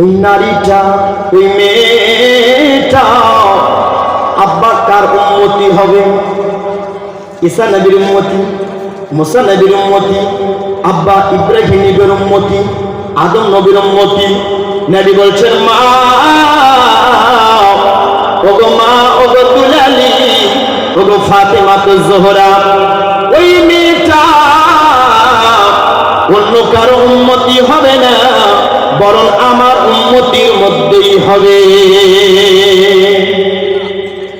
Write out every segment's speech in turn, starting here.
ওই নারীটা, ওই মেয়েটা আব্বা কার উন্মতি হবে? ঈসা নবীর উন্মতি মুসা নবীর উন্মতি আব্বা ইব্রাহিম নবীর উন্মতি আদম নবীর উন্মতি নবী বলছেন, মা, ওগো মা, ওগো দুলালি, ওগো ফাতেমা তো জোহরা। ওই মেয়েটা অন্য কারও উন্মতি হবে না। বরং আমার উন্মতির মধ্যেই হবে।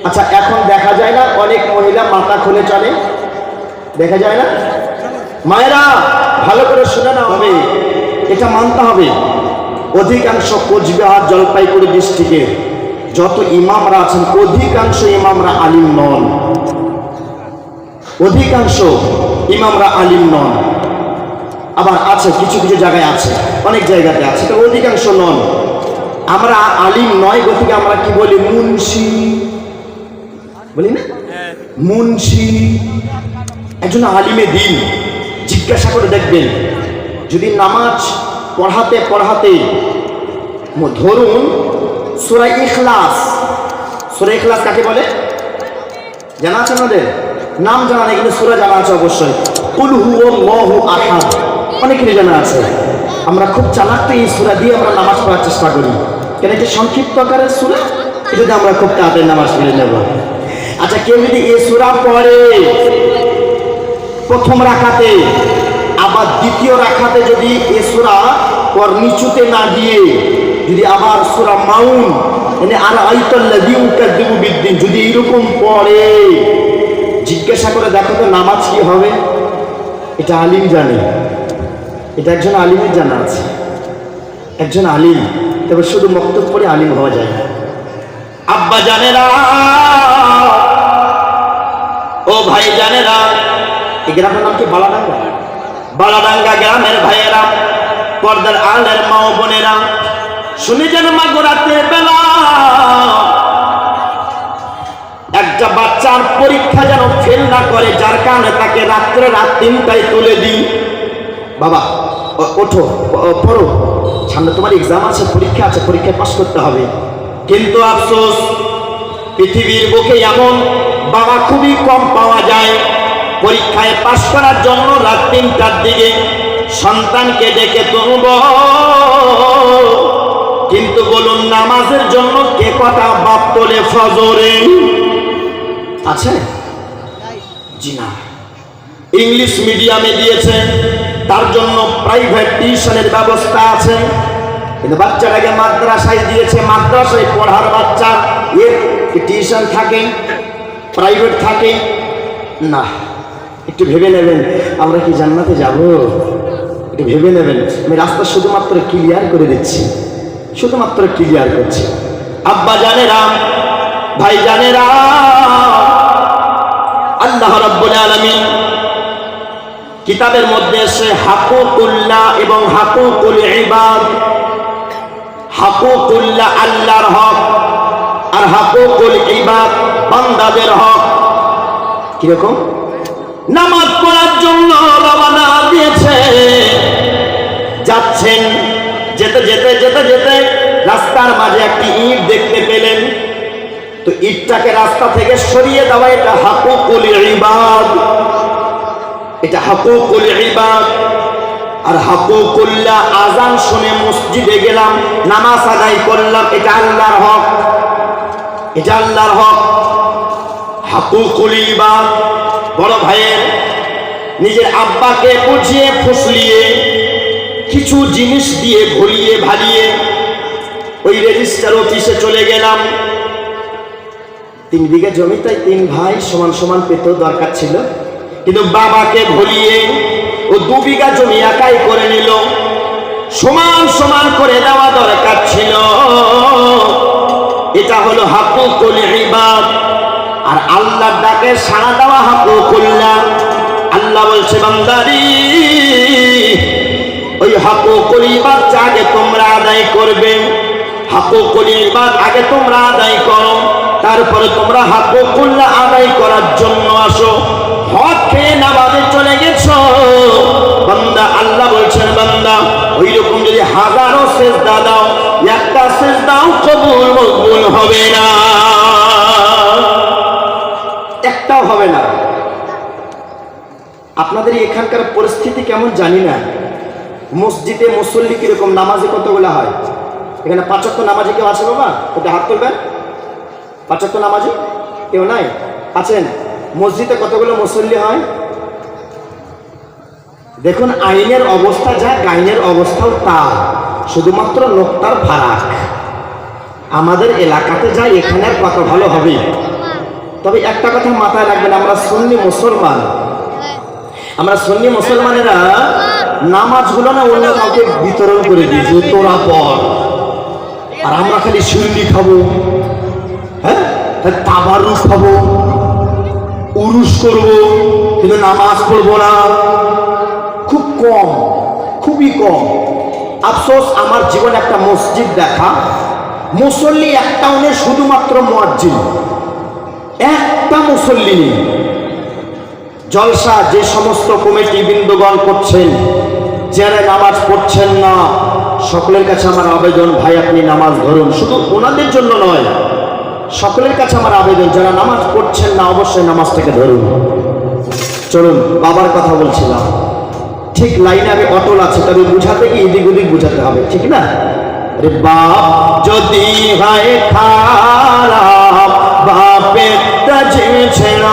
আচ্ছা এখন দেখা যায় না অনেক মহিলা মাথা খুলে চলে। দেখা যায় না? মায়েরা, ভালো করে শুনে না হবে এটা মানতে হবে। অধিকাংশ কোচবিহার জলপাইগুড়ি ডিস্ট্রিক্টের যত ইমামরা আছেন, অধিকাংশ ইমামরা আলিম নন। অধিকাংশ ইমামরা আলিম নন। আবার আছে, কিছু কিছু জায়গায় আছে, অনেক জায়গাতে আছে, তো অধিকাংশ নন। আমরা আলিম নয় গতিকে আমরা কি বলি? মুন্সি। বলি না? মুন্সি। একজন আলিমে দিন, জিজ্ঞাসা করে দেখবেন, যদি নামাজ পড়াতে পড়াতে ধরুন সুরাই ইখলাস সুরাই ইখলাস কাকে বলে? জানা আছে আমাদের? নাম জানা নেই, কিন্তু সুরা জানা আছে অবশ্যই। কুল হু আহাদ। অনেকেরই জানা আছে। আমরা খুব চালাক তো এই সুরা দিয়ে আমরা নামাজ পড়ার চেষ্টা করি। কেন এটা সংক্ষিপ্ত আকারের সুরা? এটাতে আমরা খুব তাড়াতাড়ি নামাজ পড়ে নেব। আচ্ছা কেউ যদি এই সুরা পড়ে প্রথম রাখাতে, আবার দ্বিতীয় রাখাতে যদি এ সুরা ওর নিচুতে না দিয়ে, যদি আবার সুরা মাউন মানে আর আইতল্লাদিউ বিদ্দিন যদি এরকম পড়ে, জিজ্ঞাসা করে দেখো তো নামাজ কি হবে? এটা আলিম জানে। এটা একজন আলিমের জানা আছে। একজন আলিম। তবে শুধু মক্তব করে আলিম হওয়া যায় না। আব্বা জানেরা, ও ভাই জানেরা, এই গ্রামের নাম কি বালাডাঙ্গা? বালাডাঙ্গা গ্রামের ভাইয়েরা, পর্দার আলের মা ও বোনেরা শুনে যেন মা গোড়াতে বেলা? একটা বাচ্চার পরীক্ষা যেন ফেল না করে, যার কারণে তাকে রাত্রে রাত তিনটায় তুলে দিই। বাবা ওঠো পড়ো। সামনে তোমার এক্সাম আছে, পরীক্ষা আছে পরীক্ষায় পাশ করতে হবে। কিন্তু আফসোস, পৃথিবীর বুকে এমন বাবা খুবই কম পাওয়া যায়। পরীক্ষায় পাশ করার জন্য রাত তিনটার দিকে সন্তানকে ডেকে তুলব। কিন্তু বলুন, নামাজের জন্য কে কথা বাপ তোলে ফজরে? আছে? জি না। ইংলিশ মিডিয়ামে দিয়েছে। তার জন্য প্রাইভেট টিউশনের ব্যবস্থা আছে। কিন্তু বাচ্চাটাকে মাদ্রাসায় দিয়েছে, মাদ্রাসায় পড়ার বাচ্চা, এর টিউশন থাকে? প্রাইভেট থাকে? না, একটু ভেবে নেবেন, আমরা কি জান্নাতে যাব? একটু ভেবে নেবেন, আমি রাস্তা শুধুমাত্র ক্লিয়ার করে দিচ্ছি, শুধুমাত্র ক্লিয়ার করছি। আব্বা জানে রাম ভাই জানেরা, আল্লাহ রাব্বুল আলামিন কিতাবের মধ্যে এসে হাকুকুল্লাহ এবং হাকুকুল ইবাদ। হাকুকুল্লাহ আল্লাহর হক আর হাকুকুল ইবাদ বান্দাদের হক। কীরকম? নামাজ পড়ার জন্য রওনা দিয়েছে। যাচ্ছেন যেতে যেতে যেতে যেতে রাস্তার মাঝে একটি ইট দেখতে পেলেন। তো ইটটাকে রাস্তা থেকে সরিয়ে দেওয়া এটা হাকুকুল ইবাদ। এটা হাকুকুল ইবাদ। আর হাকুকুল্লাহ আজান শুনে মসজিদে গেলাম, নামাজ আদায় করলাম, এটা আল্লাহর হক। এটা আল্লাহর হক। হাকুকুল ইবাদ। বড় ভাইয়ের নিজের আব্বাকে বুঝিয়ে ফুসলিয়ে, কিছু জিনিস দিয়ে ঘুরিয়ে ভালিয়ে ওই রেজিস্টার অফিসে চলে গেলাম। তিন বিঘা জমি, তাই তিন ভাই সমান সমান পেতেও দরকার ছিল। কিন্তু বাবাকে ভুলিয়ে ও দু বিঘা জমি একাই করে নিল। সমান সমান করে দেওয়া দরকার ছিল। এটা হলো হাকুকুল ইবাদ। আর আল্লাহ ডাকে সাড়া দেওয়া হাকুকুল্লাহ আল্লাহ বলছে, বান্দারি, ওই হাকুকুল ইবাদ আগে তোমরা আদায় করবে, হাকুকুল ইবাদ আগে তোমরা আদায় করো। তারপরে তোমরা হাকুকুল্লাহ আদায় করার জন্য আসো। হক খেয়ে নামাজে চলে গেছ। বান্দা, আল্লাহ বলছেন, বান্দা ওই রকম যদি হাজারো শেষ দাও, একটা সেজদাও কবুল মকবুল হবে না। একটাও হবে না। আপনাদের এখানকার পরিস্থিতি কেমন জানি না। মসজিদে মুসল্লি কীরকম, নামাজে কতগুলো হয়? এখানে পাঁচক্য নামাজে কেউ আছে বাবা? ওটা হাত তুলবেন? পাঁচক্য নামাজে? কেউ নাই? আছেন? মসজিদে কতগুলো মুসল্লি হয়? দেখুন, আইনের অবস্থা যা আইনের অবস্থাও তা। শুধুমাত্র লোকটার ফারাক। আমাদের এলাকাতে যা, এখানে কত ভালো হবে? তবে একটা কথা মাথায় রাখবেন, আমরা সুন্নি মুসলমান। আমরা সুন্নি মুসলমানেরা নামাজগুলো না অন্য কাউকে বিতরণ করে যে তোরা পর। আর আমরা খালি সুন্নি খাব। তাবারুস খাব উরুস করব, কিন্তু নামাজ পড়ব না। খুব কম, খুবই কম। আফসোস, আমার জীবনে একটা মসজিদ দেখা। মুসল্লি একটা নেই শুধুমাত্র মুয়াজ্জিন। একটা মুসল্লি নেই। জলসা, যে সমস্ত কমিটি বৃন্দগণ করছেন, যারা নামাজ পড়ছেন না, সকলের কাছে আমার আবেদন, ভাই, আপনি নামাজ ধরুন। শুধু ওনাদের জন্য নয় সকলের কাছে আমার আবেদন, যারা নামাজ পড়ছেন না, অবশ্যই নামাজটাকে ধরুন। চলুন, বাবার কথা বলছিলাম। ঠিক লাইনে আমি অটল আছে, তবে বুঝাতে কি এদিক ওদিক বুঝাতে হবে, ঠিক না? রে বাপ, যদি হয় খারাপ, বাপের ছেড়।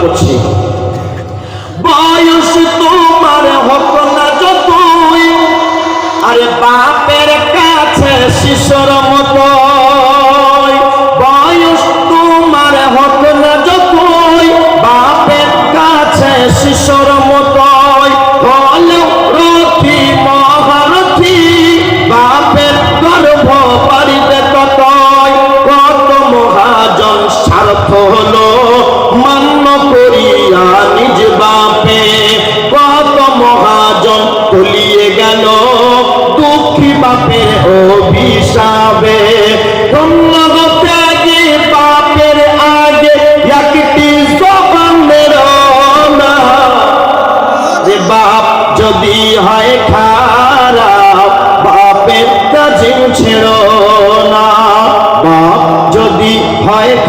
করছি। বয়স তোমার হোক না যতই। আরে বাপের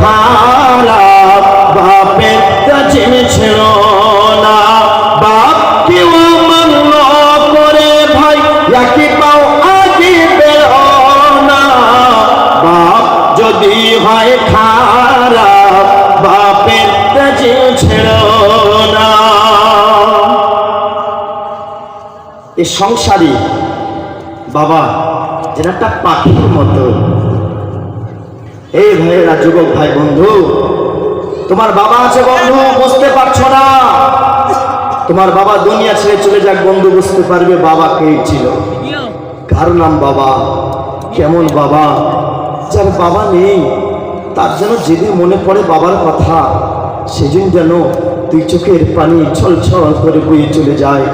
খারাপ বাপের কাজে ছেড়ো না। বাপ কেউ মান্য করে ভাই একই পাও আগে বেরো না বাপ যদি হয় খারাপ, বাপের কাজে ছেড়ো না। এই সংসারী বাবা যেটা একটা পাখির মতো। এই ভাইয়েরা যুবক ভাই বন্ধু তোমার বাবা আছে বন্ধু বুঝতে পারছ না? তোমার বাবা দুনিয়া ছেড়ে চলে যাক বন্ধু বুঝতে পারবে বাবা কে ছিল। কার নাম বাবা কেমন বাবা? যার বাবা নেই তার যেন যেদিন মনে পড়ে বাবার কথা সেদিন যেন তুই চোখের পানি ছল ছল করে বয়ে চলে যায়।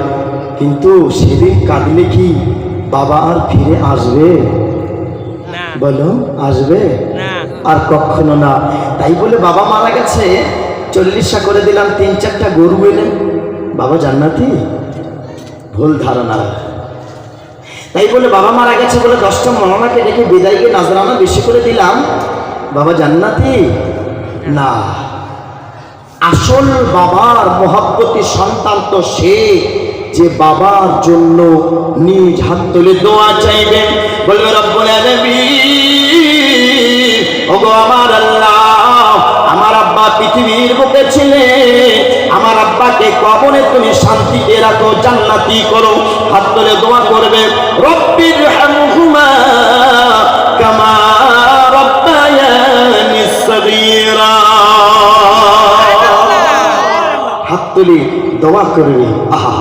কিন্তু সেদিন কাঁদলে কি বাবা আর ফিরে আসবে? বলো আসবে? না। আর কখনো না। তাই বলে বাবা মারা গেছে চল্লিশটা করে দিলাম, তিন চারটা গরু এলেন বাবা জান্নাতি? ভুল ধারণা। তাই বলে বাবা মারা গেছে বলে দশটা মহামাকে ডেকে বিদায়কে নাজরানা বেশি করে দিলাম। বাবা জান্নাতি? না। আসল বাবার মহাব্বতী সন্তান তো সে যে বাবার জন্য নিজ হাত তুলে দোয়া চাইবে। বলবে, রব্বুল আলামিন। আমার আল্লাহ, আমার আব্বা পৃথিবীর বুকে ছিলে। আমার আব্বাকে কবরে তুমি শান্তিতে রাখো, জান্নাতি করো। হাত তুলে দোয়া করবে রব্বির হামহুমা কামা রব্বায়ানি সগীরা। হাত তুলে দোয়া করবে, আহা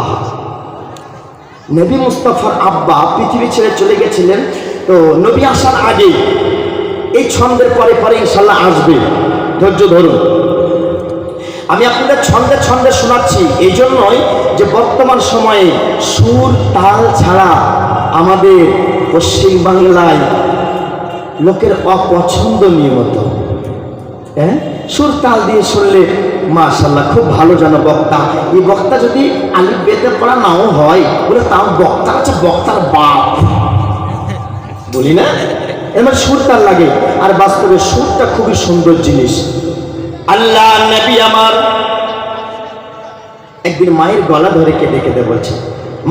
নবী মুস্তাফার আব্বা পৃথিবী ছেড়ে চলে গেছিলেন। তো নবী আসার আগে এই ছন্দের পরে পরে ইনশাল্লাহ আসবে। ধৈর্য ধরুন। আমি আপনাদের ছন্দে ছন্দে শোনাচ্ছি এই জন্যই যে বর্তমান সময়ে সুর, তাল ছাড়া আমাদের পশ্চিম বাংলায় লোকের অপছন্দনীয় মতো। হ্যাঁ? সুর, তাল দিয়ে শুনলে মাশাল্লাহ খুব ভালো জানো বক্তা। এই বক্তা যদি আলিফ বেতে পড়া নাও হয়, বলে তাও বক্তা আছে, বক্তার বাপ। বলি না? এবার সুর তার লাগে। আর বাস্তবে সুরটা খুবই সুন্দর জিনিস। আল্লাহ নবী আমার একদিন মায়ের গলা ধরে কেঁদে কেঁদে বলছে,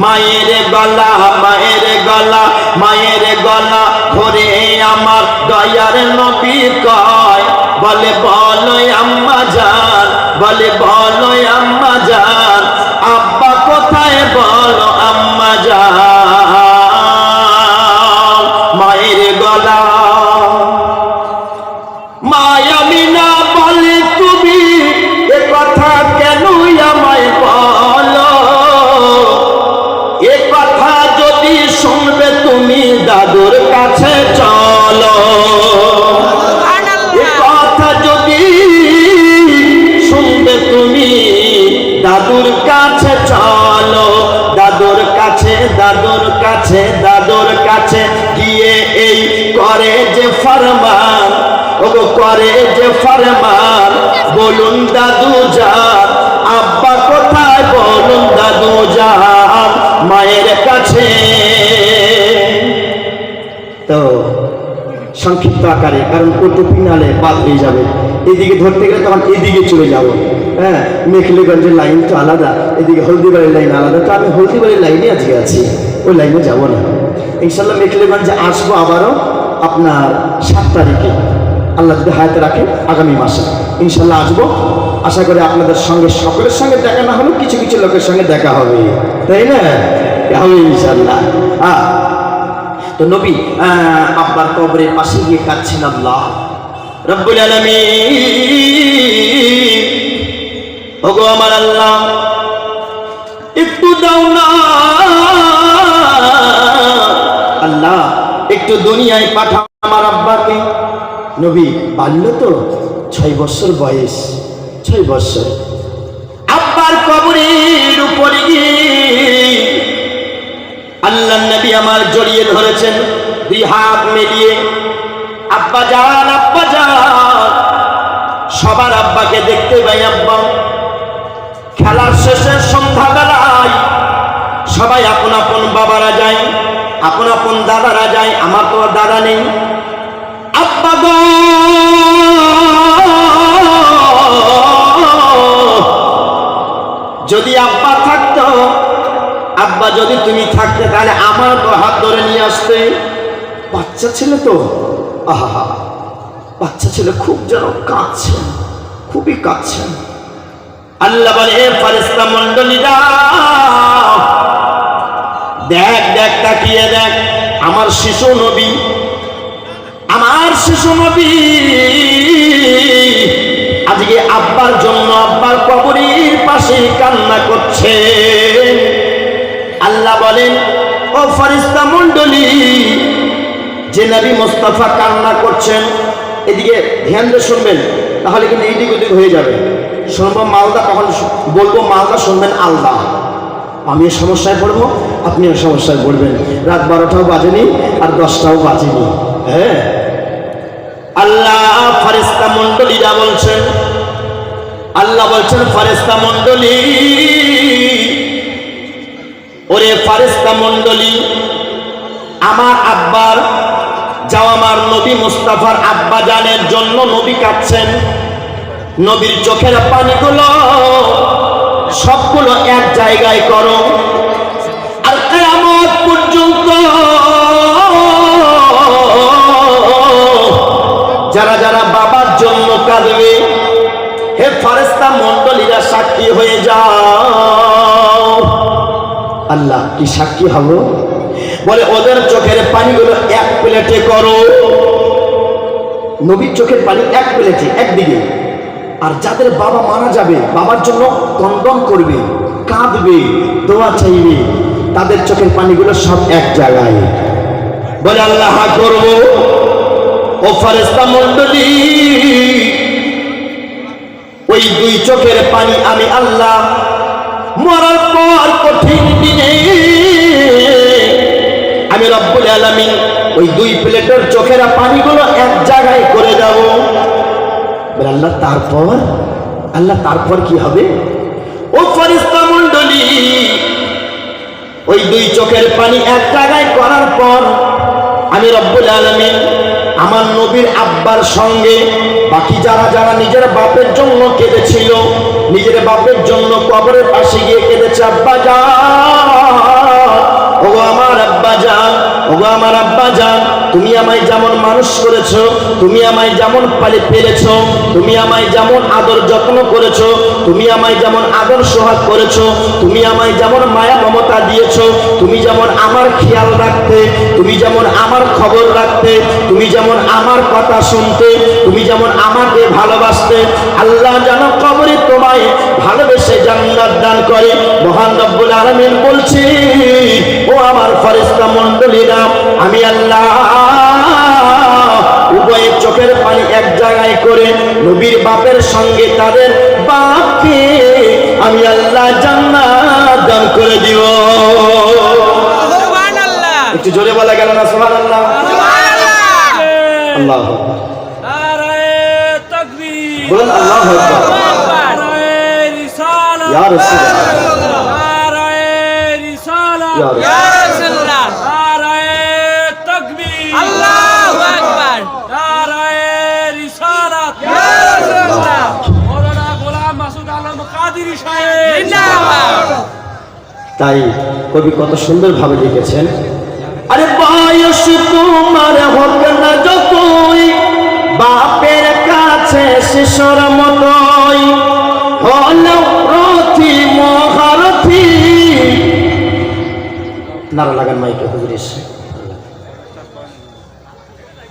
মায়ের গলা মায়ের গলা মায়ের গলা ধরে আমার দয়ার নবী কয়। বলে বলো আম্মা জান বলে বলো আম্মা জান কারণ কটুপি নালে বাদ হয়ে যাবে। এদিকে ধরতে গেলে তখন এদিকে চলে যাব। হ্যাঁ মেখলিগঞ্জের লাইন তো আলাদা, এদিকে হলদিবাড়ির লাইন আলাদা। তো আমি হলদিবাড়ির লাইনে আজকে আছি, ওই লাইনে যাব না। ইনশাল্লাহ মেখলিগঞ্জে আসব আবারও আপনার সাত তারিখে। আল্লাহ যদি হায়াতে রাখে আগামী মাসে। ইনশাল্লাহ আসব। আশা করি আপনাদের সঙ্গে, সকলের সঙ্গে দেখা না হলেও কিছু কিছু লোকের সঙ্গে দেখা হবে। তাই না? হবে ইনশাল্লাহ হ্যাঁ তো নবী আব্বার কবরের পাশে গিয়ে কাঁদছেন আল্লাহ। রব্বুল আলামিন, ওগো আমার আল্লাহ, একটু দাও না। আল্লাহ, একটু দুনিয়ায় পাঠাও আমার আব্বাকে। নবী, বাল্য তো, ছয় বছর বয়স, ছয় বছর। আব্বার কবরের উপরে গিয়ে আল্লাহ নবী আমার জড়িয়ে ধরেছেন, দুই হাত মিলিয়ে। আব্বা যান আব্বা যান। সবার আব্বাকে দেখতে পাই আব্বা। খেলার শেষে সন্ধ্যাবেলায় সবাই আপন আপন বাবারা যায়, আপন আপন দাদারা যায়, আমার তো আর দাদা নেই। আব্বা গো! যদি আব্বা যদি তুমি থাকতে, তাহলে আমার তো হাত ধরে নিয়ে আসতে। বাচ্চা ছেলে তো? আহা বাচ্চা ছেলে খুব যেন কাঁদছে, খুবই কাঁদছেন আল্লাহ বলে, "এ ফারিস্তা মন্ডলীরা দেখ দেখ, তাকিয়ে দেখ, আমার শিশু নবী, আমার শিশু নবী। আজকে আব্বার জন্য আব্বার কবরের পাশে কান্না করছে। বলেন, ও ফারিস্তা মন্ডলী যে নবী মোস্তফা কান্না করছেন, এদিকে ধ্যান দিয়ে শুনবেন, তাহলে কিন্তু এদিক ওদিক হয়ে যাবে। শুনব মালদা, তখন শু- বলব মালদা, শুনবেন আলদা। আমিও সমস্যায় পড়ব আপনিও সমস্যায় পড়বেন। রাত বারোটাও বাজেনি, আর দশটাও বাজেনি। হ্যাঁ? আল্লাহ ফারিস্তা মন্ডলীরা বলছেন, আল্লাহ বলছেন ফারেস্তা মন্ডলী ওরে ফারিস্তা মন্ডলী আমার আব্বার যাও আমার নবী মুস্তাফার আব্বা জানের জন্য নবী কাঁদছেন। নবীর চোখের পানিগুলো সবগুলো এক জায়গায় করো। আর কেয়ামত পর্যন্ত যারা যারা বাবার কি সাক্ষী হব। বলে ওদের চোখের পানিগুলো এক প্লেটে করো। নবীর চোখের পানি এক প্লেটে, একদিকে। আর যাদের বাবা মারা যাবে, বাবার জন্য কন্দন করবে, কাঁদবে, দোয়া চাইবে, তাদের চোখের পানিগুলো সব এক জায়গায়। বলে আল্লাহ করব। ও ফারেস্তা মন্ডলী ওই দুই চোখের পানি আমি আল্লাহ মরার পর কঠিন আমি রব্বুল আলামিন ওই দুই প্লেটের চোখের পানিগুলো এক জায়গায় করে যাব আল্লাহ, তারপর? আল্লাহ, তারপর কি হবে? ও ফরিস্তা মন্ডলী ওই দুই চোখের পানি এক জায়গায় করার পর আমি রব্বুল আলমিন আমার নবীর আব্বার সঙ্গে বাকি যারা যারা নিজের বাপের জন্য কেঁদেছিল, নিজের বাপের জন্য কবরের পাশে গিয়ে কেঁদেছে, আব্বা, যা। ও আমার আব্বা যান ওগো আমার আব্বা যান তুমি আমায় যেমন মানুষ করেছ, তুমি আমায় যেমন পালে পেলেছো তুমি আমায় যেমন আদর যত্ন করেছ, তুমি আমায় যেমন আদর সোহাগ করেছ, তুমি আমায় যেমন মায়া মমতা দিয়েছ, তুমি যেমন আমার খেয়াল রাখতে, তুমি যেমন আমার খবর রাখতে, তুমি যেমন আমার কথা শুনতে, তুমি যেমন আমাকে ভালোবাসতে, আল্লাহ যেন কবরে তোমায় ভালোবেসে জান্নাত দান করে। মহান রব্বুল আলামিন বলছি, ও আমার ফেরেশতা মণ্ডলীরা আমি আল্লাহ উভয়ের চোখের পানি এক জায়গায় করে নবীর বাপের সঙ্গে তাদের বাপকে আমি আল্লাহ জান্নাত দান করে দিব। একটু জোরে বলা গেল না সুবহানাল্লাহ? আল্লাহ তাকবীর। বলুন আল্লাহ ইয়া রাসূলুল্লাহ। ইয়া রাসূলুল্লাহ। তাই কবি কত সুন্দর ভাবে লিখেছেন, আরে বয়স তোমার হোক না যতই, বাপের কাছে শিশোর মতোই মহারথি। নারা লাগান মাইকে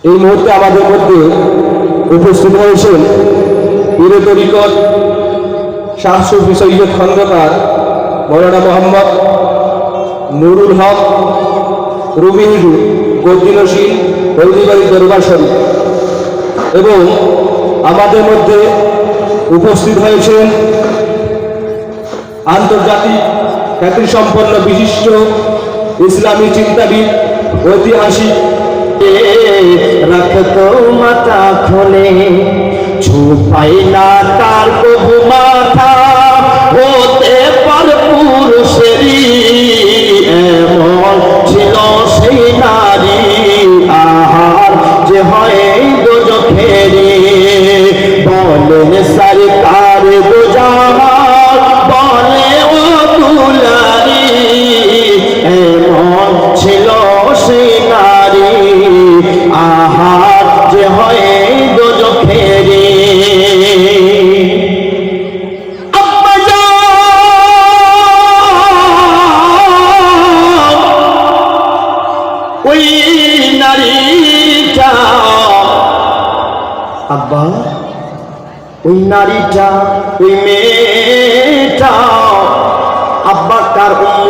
এই মুহূর্তে আমাদের মধ্যে উপস্থিত হয়েছেন পীর তরিকত শাহ খন্দকার মৌলানা মোহাম্মদ নুরুল হক রবি হুজুর গদ্দিনসীন হলদিবাড়ি দরবার এবং আমাদের মধ্যে উপস্থিত হয়েছেন আন্তর্জাতিক খ্যাতিসম্পন্ন বিশিষ্ট ইসলামী চিন্তাবিদ, ঐতিহাসিক রাখতো মাথা খোলে ছুপাই না তার কবু মাথা। Senhor.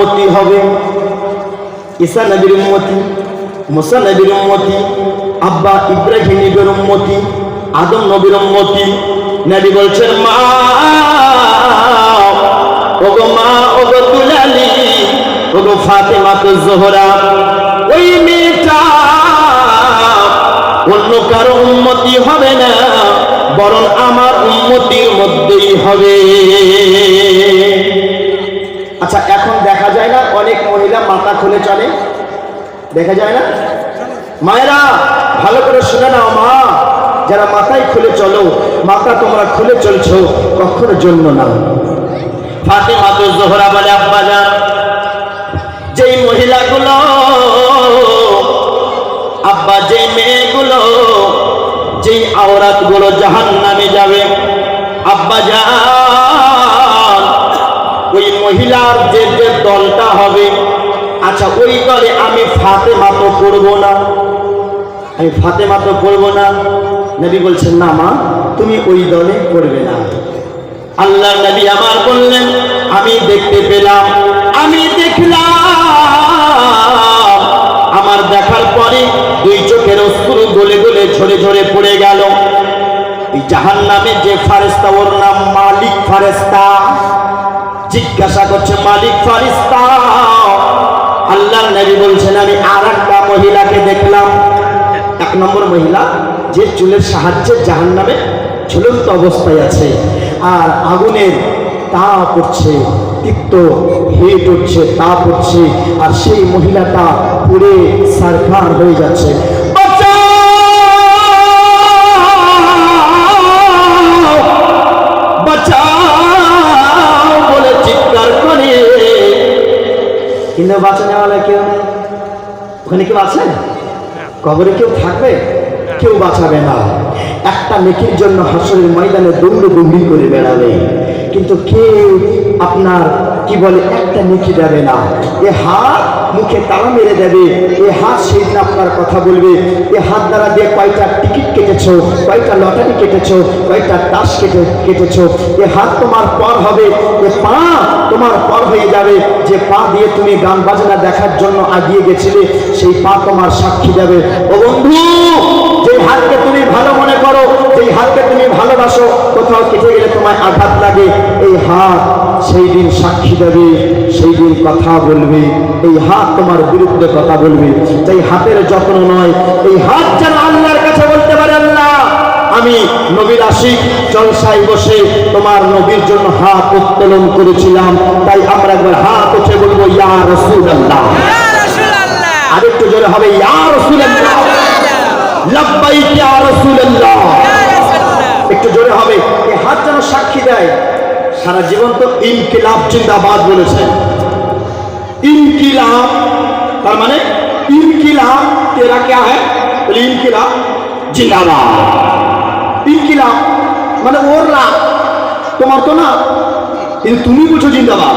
কার উন্মতি হবে। ঈসা নবীর উম্মতি, মুসা নবীর উম্মতি, আব্বা ইব্রাহিম নবীর উম্মতি, আদম নবীর উম্মতি। নবী বলছেন, মা, ওগো মা, ওগো দুলালি, ওগো ফাতেমা তো জোহরা, ওই মেয়েটা অন্য কারও উন্মতি হবে না, বরং আমার উন্মতির মধ্যেই হবে। আচ্ছা এখন দেখা যায় না, অনেক মহিলা মাথা খুলে চলে। দেখা যায় না? মায়েরা, ভালো করে শুনে নাও মা, যারা মাথায় খুলে চলো, মাথা তোমরা খুলে চলছো, কখনো জন্য না। ফাতেমা তো জোহরা বলে, আব্বা যান যেই মহিলাগুলো, আব্বা যেই মেয়েগুলো, যেই আওরাতগুলো জাহান নামে যাবে, আব্বা ওই মহিলার যে যে দলটা হবে আচ্ছা ওই দলে আমি ফাতে মাতো করব না। আমি ফাতে মাতো করব না। নবী বলছেন, না মা, তুমি ওই দলে করবে না। আল্লাহ নবী আমার বললেন, আমি দেখতে পেলাম, আমি দেখলাম। আমার দেখার পরে দুই চোখের অস্ত্র গলে গলে ঝরে ঝরে পড়ে গেল। জাহান নামে যে ফারেস্তা ওর নাম মালিক ফারেস্তা জিজ্ঞাসা করছে, মালিক ফারিস্তা আল্লাহ নবী বলছেন, আমি আর একটা মহিলাকে দেখলাম। এক নম্বর মহিলা, যে চুলের সাহায্যে জাহান নামে ঝুলন্ত অবস্থায় আছে, আর আগুনের তা উঠছে তিক্ত হেট উঠছে, তাপ উঠছে, আর সেই মহিলাটা পুড়ে সারখার হয়ে যাচ্ছে। কিন্তু বাঁচানোওয়ালা কেউ নেই? ওখানে কেউ আছে? কবরে কেউ থাকবে? কেউ বাঁচাবে না। একটা নেকির জন্য হাসরের ময়দানে দৌড়ে দৌড়ি করে বেড়াবে। কিন্তু কেউ আপনার, কি বলে, একটা নেকি দেবে না। এ হাত মুখে তালা মেরে দেবে। এ হাত সেই দিন আপনার কথা বলবে। এ হাত দ্বারা দিয়ে কয়টা টিকিট কেটেছ, কয়টা লটারি কেটেছ, কয়টা তাস কেটে কেটেছ, এ হাত তোমার পর হবে। এ পা তোমার পর হয়ে যাবে। যে পা দিয়ে তুমি গান বাজনা দেখার জন্য আগিয়ে গেছিলে, সেই পা তোমার সাক্ষী দেবে। ও বন্ধু! হাতকে তুমি ভালো মনে করো যেই হাতকে তুমি ভালোবাসো। কোথাও কেটে গেলে তোমায় আঘাত লাগে। এই হাত সেই দিন সাক্ষী দেবে সেই দিন কথা বলবে। এই হাত তোমার বিরুদ্ধে কথা বলবে। এই হাতের যত্ন নয়। এই হাত যেন আল্লাহর কাছে বলতে পারে আল্লাহ আমি নবীর আশিক জলসায় বসে তোমার নবীর জন্য হাত উত্তোলন করেছিলাম। তাই আমরা একবার হাত উঠে বলব ইয়া রসুল আল্লাহ আরেকটু জোরে হবে ইয়া রসুল আল্লাহ লাব্বাইক ইয়া রসুল আল্লাহ একটু জোরে হবে। এই হাত যেন সাক্ষী দেয়। সারা জীবন তো ইনকিলাব জিন্দাবাদ বলেছেন। ইনকিলাব তার মানে ইনকিলাব তেরা কে হ্যাঁ ইনকিলাব জিন্দাবাদ। ইনকিলাব মানে ওর না তোমার তো না কিন্তু তুমি বুঝো জিন্দাবাদ।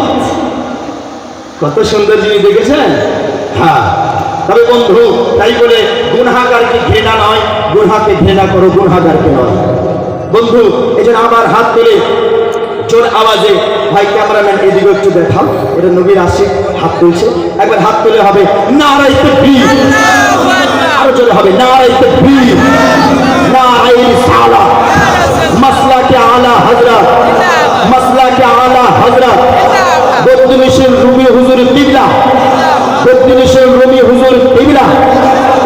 কত সুন্দর জিনিস দেখেছেন? হ্যাঁ। তবে বন্ধু, তাই বলে গুনহাগারকে ঘৃণা নয় গুনহাকে ঘৃণা করো গুনহাগারকে নয়। বন্ধু এই জন্য আবার হাত তুলে জোর আওয়াজে, ভাই ক্যামেরাম্যান, এদিকে একটু দেখাও। এটা নবীর আশিক, হাত তুলছে। একবার হাত তুলে হবে আরও জোরে হবে মাসলা কে আলা হযরত। মাসলা কে আলা হযরত। বদমিশের রুবি হুজুর মুফতি হুজুর ইবলা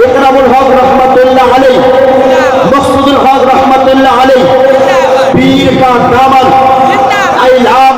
ইকরামুল হক রহমাতুল্লাহ আলাই মকসুদুল হক রহমাতুল্লাহ আলাই পীর পা দামান আই লাভ